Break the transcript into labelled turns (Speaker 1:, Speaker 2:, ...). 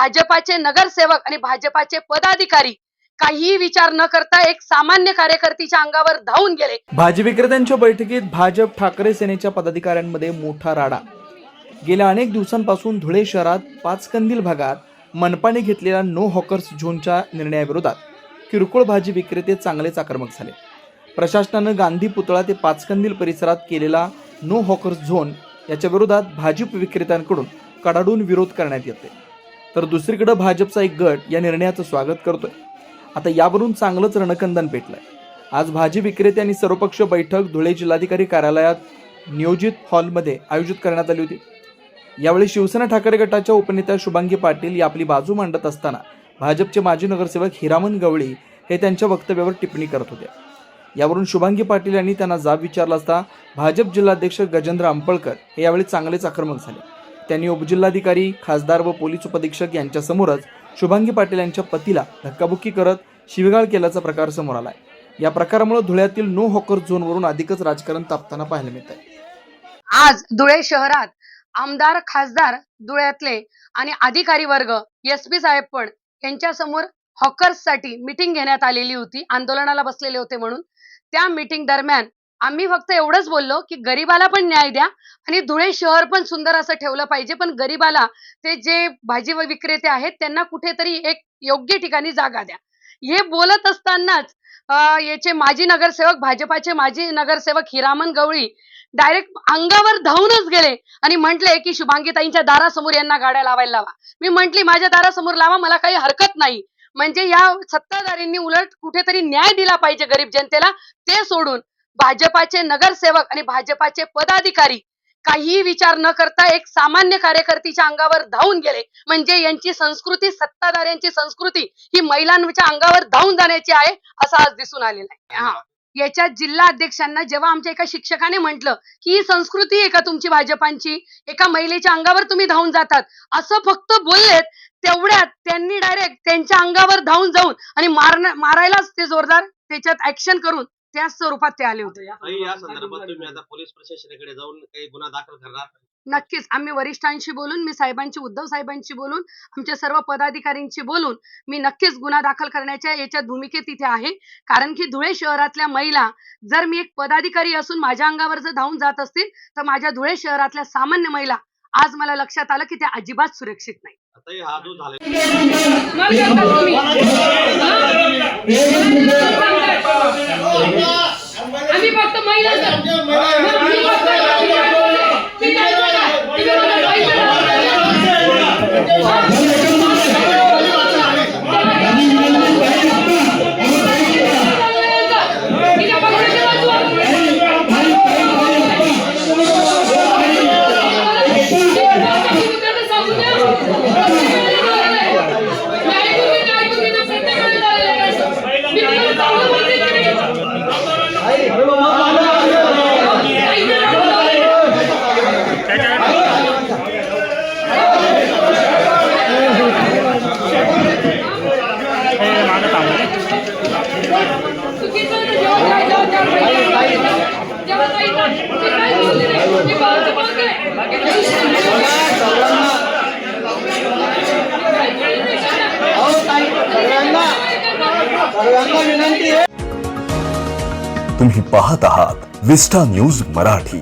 Speaker 1: भाजपाचे नगरसेवक आणि भाजपाचे पदाधिकारी काहीही विचार न करता एक सामान्य कार्यकर्तीच्या अंगावर धावून गेले.
Speaker 2: भाजी विक्रेत्यांच्या बैठकीत भाजप ठाकरे सेनेच्या पदाधिकाऱ्यांमध्ये मोठा राडा. गेल्या अनेक दिवसांपासून धुळे शहरात पाचकंदील भागात मनपाने घेतलेल्या नो हॉकर्स झोनच्या निर्णयाविरोधात किरकोळ भाजी विक्रेते चांगलेच आक्रमक झाले. प्रशासनानं गांधी पुतळा ते पाचकंदील परिसरात केलेला नो हॉकर्स झोन याच्या विरोधात भाजी विक्रेत्यांकडून कडाडून विरोध करण्यात येते तर दुसरीकडं भाजपचा एक गट या निर्णयाचं स्वागत करतोय. आता यावरून चांगलंच रणकंदन पेटलंय. आज भाजी विक्रेते आणि सर्वपक्ष बैठक धुळे जिल्हाधिकारी कार्यालयात नियोजित हॉलमध्ये आयोजित करण्यात आली होती. यावेळी शिवसेना ठाकरे गटाच्या उपनेत्या शुभांगी पाटील या आपली बाजू मांडत असताना भाजपचे माजी नगरसेवक हिरामन गवळी हे त्यांच्या वक्तव्यावर टिप्पणी करत होते. यावरून शुभांगी पाटील यांनी त्यांना जाब विचारला असता भाजप जिल्हाध्यक्ष गजेंद्र आंपळकर हे यावेळी चांगलेच आक्रमक झाले. त्यांनी उपजिल्हाधिकारी खासदार व पोलीस उपधीक्षक यांच्यासमोरच शुभांगी पाटील यांच्या पतीला धक्काबुक्की करत शिवगाळ केल्याचा प्रकार समोर आलाय. या प्रकारामुळे धुळ्यातील नो हॉकर झोनवरून अधिकच राजकारण तापताना पाहायला मिळत आहे
Speaker 1: आज धुळे शहरात आमदार खासदार धुळ्यातले आणि अधिकारी वर्ग एस पी साहेब पण यांच्या समोर हॉकर्स मिटिंग घेण्यात आलेली होती. आंदोलनाला बसलेले होते म्हणून. त्या मिटिंग दरम्यान आम्ही फक्त एवढंच बोललो की गरीबाला पण न्याय द्या आणि धुळे शहर पण सुंदर असं ठेवलं पाहिजे. पण गरीबाला ते जे भाजी व विक्रेते आहेत त्यांना कुठेतरी एक योग्य ठिकाणी जागा द्या. हे बोलत असतानाच याचे माजी नगरसेवक भाजपाचे माजी नगरसेवक हिरामन गवळी डायरेक्ट अंगावर धावूनच गेले आणि म्हटले की शुभांगीताईंच्या दारासमोर यांना गाड्या लावायला लावा. मी म्हंटली माझ्या दारासमोर लावा मला काही हरकत नाही. म्हणजे या सत्ताधारींनी उलट कुठेतरी न्याय दिला पाहिजे गरीब जनतेला ते सोडून. भाजपाचे नगरसेवक आणि भाजपाचे पदाधिकारी काहीही विचार न करता एक सामान्य कार्यकर्तीच्या अंगावर धावून गेले. म्हणजे यांची संस्कृती सत्ताधाऱ्यांची संस्कृती ही महिलांच्या अंगावर धावून जाण्याची आहे असं आज दिसून आलेलं आहे. हा. याच्या जिल्हा अध्यक्षांना जेव्हा आमच्या एका शिक्षकाने म्हटलं की ही संस्कृती आहे का तुमची भाजपांची? एका महिलेच्या अंगावर तुम्ही धावून जातात. असं फक्त बोललेत तेवढ्यात त्यांनी डायरेक्ट त्यांच्या अंगावर धावून जाऊन आणि मारण मारायलाच ते जोरदार त्याच्यात ऍक्शन करून त्याच स्वरूपात ते आले होते.
Speaker 3: या संदर्भात तुम्ही आता पोलीस प्रशासनाकडे जाऊन काही गुन्हा दाखल करणार?
Speaker 1: नक्कीच. आम्ही वरिष्ठांशी बोलून मी साहेबांची उद्धव साहेबांशी बोलून आमच्या सर्व पदाधिकाऱ्यांशी बोलून मी नक्कीच गुन्हा दाखल करण्याच्या याच्यात भूमिकेत इथे आहे. कारण की धुळे शहरातल्या महिला जर मी एक पदाधिकारी असून माझ्या अंगावर जर धावून जात असतील तर माझ्या धुळे शहरातल्या सामान्य महिला आज मला लक्षात आलं की त्या अजिबात सुरक्षित नाही.
Speaker 3: आता हा जो झाला
Speaker 4: आम्ही फक्त महिला
Speaker 5: तुम्ही पाहत आहात विस्टा न्यूज मराठी.